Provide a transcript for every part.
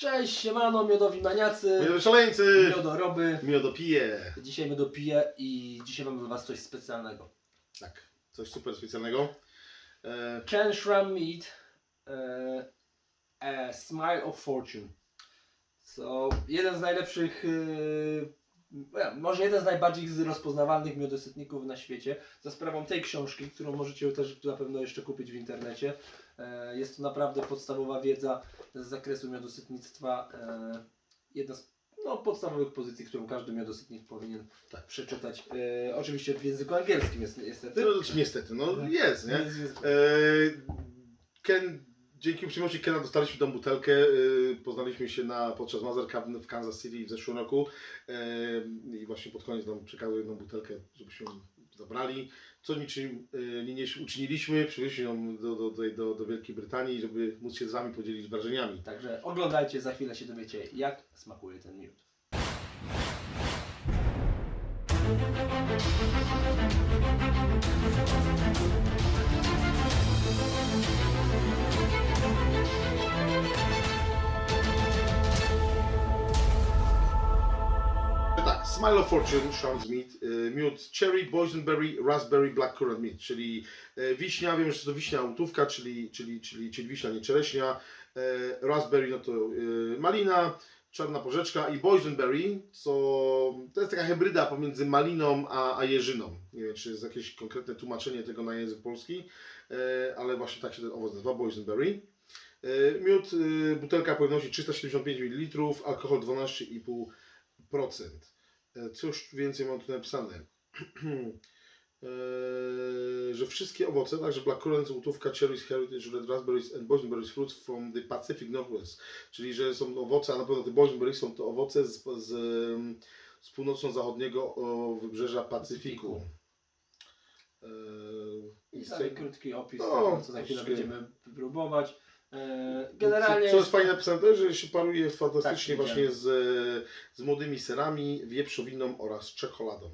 Cześć, siemano, miodowi maniacy, Miodowi szaleńcy! miodoroby. Miodopije. Dzisiaj miodopiję i dzisiaj mamy dla was coś specjalnego. Tak, coś super specjalnego. E, Chen Shram Meat, e, a Smile of Fortune. So, jeden z najlepszych, e, może jeden z najbardziej z- rozpoznawalnych miodosytników na świecie. Za sprawą tej książki, którą możecie też na pewno jeszcze kupić w internecie. E, jest to naprawdę podstawowa wiedza z zakresu miodosytnictwa. E, jedna z no, podstawowych pozycji, którą każdy miodosytnik powinien Tak. przeczytać. E, oczywiście w języku angielskim jest niestety. no, niestety, no jest, nie? Jest- jest- E, Ken, dzięki uprzejmości Kena dostaliśmy tą butelkę. E, poznaliśmy się na, podczas Mother Cup w Kansas City w zeszłym roku. E, I właśnie pod koniec nam przekazał jedną butelkę, żebyśmy zabrali. Co niczym e, nie uczyniliśmy, przywieźliśmy ją do, do, do, do Wielkiej Brytanii, żeby móc się z Wami podzielić wrażeniami. Także oglądajcie, za chwilę się dowiecie, jak smakuje ten miód. Smile of Fortune, Sean's Meat, y, miód cherry, boysenberry, raspberry, blackcurrant meat, czyli y, wiśnia, wiem, że to wiśnia łutówka, czyli, czyli, czyli, czyli wiśnia, nie czereśnia, y, raspberry, no to malina, czarna porzeczka i boysenberry, co to jest taka hybryda pomiędzy maliną a, a jeżyną. Nie wiem, czy jest jakieś konkretne tłumaczenie tego na język polski, ale właśnie tak się ten owoc nazywa, boysenberry. Miód, butelka pojemności 375 ml, alkohol 12,5%. E, Cóż więcej mam tu napisane? E, że wszystkie owoce, także blackcurrant, łutówka, cherries, heritage, red raspberries and boysenberries fruits from the Pacific Northwest. Czyli, że są owoce, a na pewno te boysenberries są to owoce z, z, z północno-zachodniego wybrzeża Pacyfiku. E, I taki krótki opis No, tego, co za chwilę będziemy próbować. E, Co, generalnie co jest fajne napisane też, że się paruje fantastycznie Tak, właśnie z, z młodymi serami, wieprzowiną oraz czekoladą.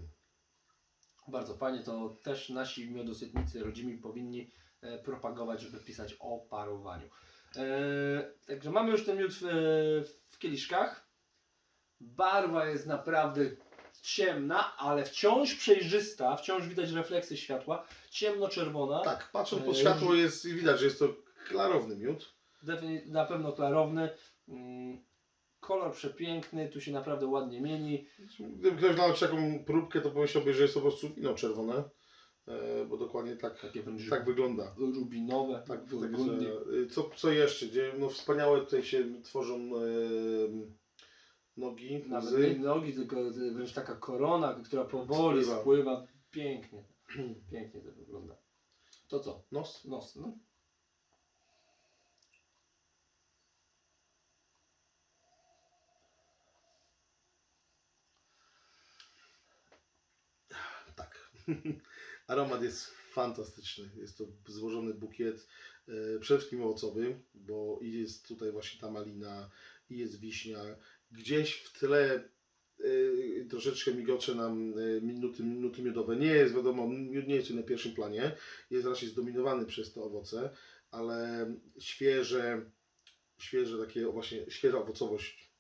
bardzo fajnie, to też nasi miodosytnicy rodzimi powinni e, propagować, żeby pisać o parowaniu. E, także mamy już ten miód w, w kieliszkach. Barwa jest naprawdę ciemna, ale wciąż przejrzysta, wciąż widać refleksy światła, ciemno-czerwona. Tak, patrząc pod światło jest widać, że jest to klarowny miód. Na pewno klarowny. Mm, Kolor przepiękny, tu się naprawdę ładnie mieni. Gdyby ktoś dał taką próbkę, to pomyślałby, że jest to po prostu wino czerwone, e, bo dokładnie tak, Takie tak wygląda. rubinowe, Tak, burgundy. że, y, co, co jeszcze? Gdzie, no wspaniałe tutaj się tworzą nogi, Nawet łzy. nie nogi, tylko wręcz taka korona, która powoli Spływa. spływa. Pięknie. Pięknie to wygląda. To co? nos. Nos, no. Aromat jest fantastyczny. Jest to złożony bukiet e, przede wszystkim owocowy, bo i jest tutaj właśnie ta malina, i jest wiśnia. Gdzieś w tle e, troszeczkę migocze nam e, minuty, minuty miodowe. Nie jest wiadomo, miód nie jest na pierwszym planie. Jest raczej zdominowany przez te owoce, ale świeże, świeże takie właśnie, świeża owocowość.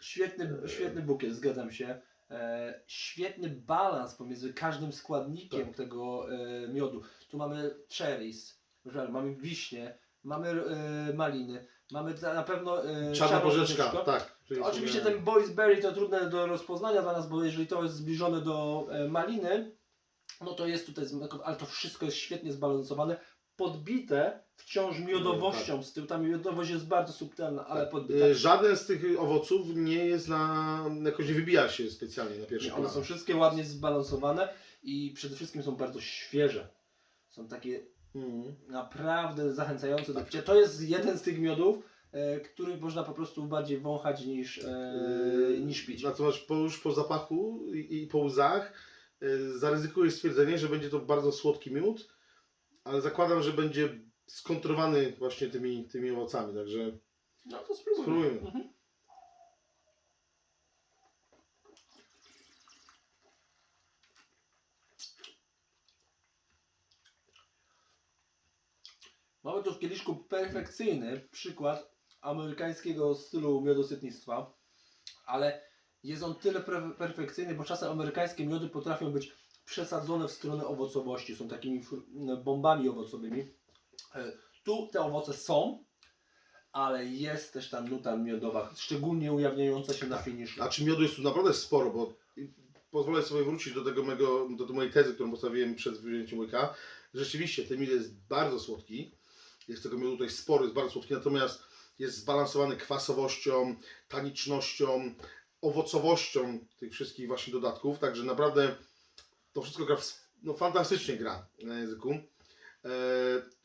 Świetny, świetny bukiet, zgadzam się. E, świetny balans pomiędzy każdym składnikiem Tak. tego e, miodu. Tu mamy cherries, mamy wiśnie, mamy e, maliny, mamy na pewno e, Czarna porzeczka, tak. Oczywiście ten boysenberry to trudne do rozpoznania dla nas, bo jeżeli to jest zbliżone do e, maliny, no to jest tutaj, ale to wszystko jest świetnie zbalansowane, podbite wciąż miodowością z tyłu. Ta miodowość jest bardzo subtelna, ale Tak. podbita. Y, Żaden z tych owoców nie jest na. jakoś nie wybija się specjalnie na pierwszy Nie, one są wszystkie ładnie zbalansowane i przede wszystkim są bardzo świeże. Są takie Mhm. naprawdę zachęcające do Tak. picia. To jest jeden z tych miodów, e, który można po prostu bardziej wąchać niż, e, Y, niż pić. Natomiast po, już po zapachu i, i po łzach y, zaryzykuję stwierdzenie, że będzie to bardzo słodki miód, ale zakładam, że będzie skontrowany właśnie tymi, tymi owocami, także No to spróbujmy. spróbujmy. Mhm. Mamy tu w kieliszku perfekcyjny przykład amerykańskiego stylu miodosytnictwa, ale jest on tyle pre- perfekcyjny, bo czasem amerykańskie miody potrafią być przesadzone w stronę owocowości, są takimi fr- bombami owocowymi. E, Tu te owoce są, ale jest też ta nuta miodowa, szczególnie ujawniająca się na finiszu. Znaczy miodu jest tu naprawdę sporo, bo pozwolę sobie wrócić do tego mego, do tej mojej tezy, którą postawiłem przed wzięciem łyka. Rzeczywiście ten miód jest bardzo słodki. Jest tego miodu tutaj sporo, jest bardzo słodki, natomiast jest zbalansowany kwasowością, tanicznością, owocowością tych wszystkich właśnie dodatków, także naprawdę to wszystko gra, w, no, fantastycznie gra na języku. E,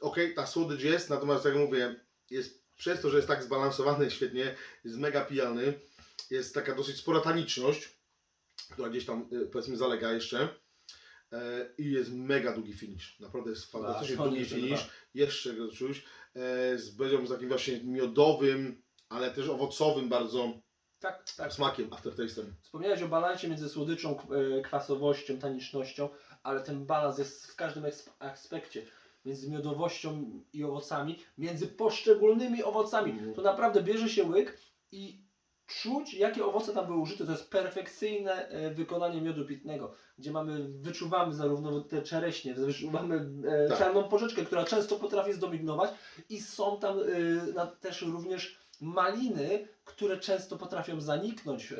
Okej, ta słodycz jest, natomiast jak mówię, jest przez to, że jest tak zbalansowany świetnie, jest mega pijalny, jest taka dosyć spora taniczność, która gdzieś tam y, powiedzmy zalega jeszcze. E, I jest mega długi finish. Naprawdę jest fantastycznie długi finish. dwa. Jeszcze go czuć. E, z z takim właśnie miodowym, ale też owocowym bardzo Tak, tak. smakiem, aftertaste'em. Wspomniałeś o balansie między słodyczą, e, kwasowością, tanicznością, ale ten balans jest w każdym aspekcie. Między miodowością i owocami, między poszczególnymi owocami. Mhm. To naprawdę bierze się łyk i czuć, jakie owoce tam były użyte. To jest perfekcyjne e, wykonanie miodu pitnego, gdzie mamy, wyczuwamy zarówno te czereśnie, wyczuwamy e, Tak. czarną porzeczkę, która często potrafi zdominować i są tam e, na, też również maliny, które często potrafią zaniknąć e,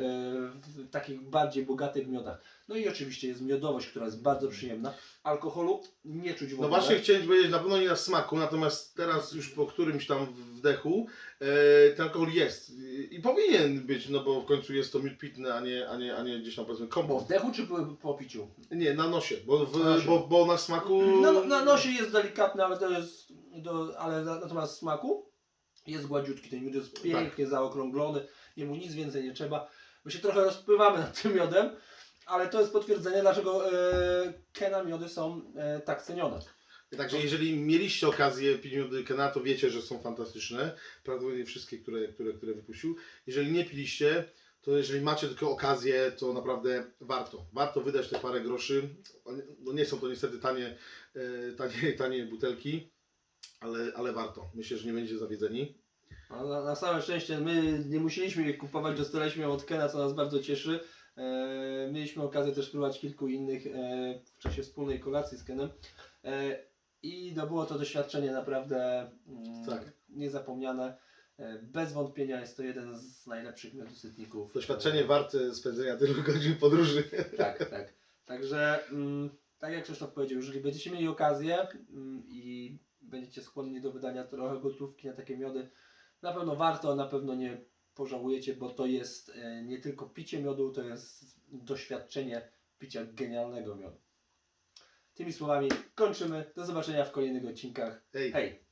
w takich bardziej bogatych miodach. No i oczywiście jest miodowość, która jest bardzo przyjemna. Alkoholu nie czuć w No ogóle. właśnie chciałem powiedzieć, na pewno nie na smaku, natomiast teraz już po którymś tam wdechu e, ten alkohol jest. I, powinien być, no bo w końcu jest to miód pitny, a nie, a nie, a nie gdzieś tam powiedzmy Po kompot. wdechu czy po, piciu? Nie, na nosie, bo, w, Na nosie. bo, bo na smaku... Na, na nosie jest delikatny, ale to jest. Do, ale na, natomiast smaku jest gładziutki. Ten miód jest pięknie zaokrąglony. Jemu nic więcej nie trzeba. My się trochę rozpływamy nad tym miodem, ale to jest potwierdzenie, dlaczego e, Kena miody są e, tak cenione. Także jeżeli mieliście okazję pić miody Kena, to wiecie, że są fantastyczne. Prawdopodobnie wszystkie, które, które, które wypuścił. Jeżeli nie piliście, to jeżeli macie tylko okazję, to naprawdę warto. Warto wydać te parę groszy. No nie są to niestety tanie, e, tanie, tanie butelki, ale, ale warto. Myślę, że nie będziecie zawiedzeni. A Na, na całe szczęście my nie musieliśmy ich kupować, dostaliśmy ją od Kena, co nas bardzo cieszy. E, mieliśmy okazję też spróbować kilku innych e, w czasie wspólnej kolacji z Kenem. E, I no, było to doświadczenie naprawdę mm, Tak. niezapomniane. E, bez wątpienia jest to jeden z najlepszych miodosytników. Doświadczenie warte spędzenia tylu godzin podróży. Tak, tak. Także mm, tak jak Krzysztof powiedział, jeżeli będziecie mieli okazję mm, i będziecie skłonni do wydania trochę gotówki na takie miody, na pewno warto, na pewno nie pożałujecie, bo to jest e, nie tylko picie miodu, to jest doświadczenie picia genialnego miodu. Tymi słowami kończymy. Do zobaczenia w kolejnych odcinkach. Hej. Hej!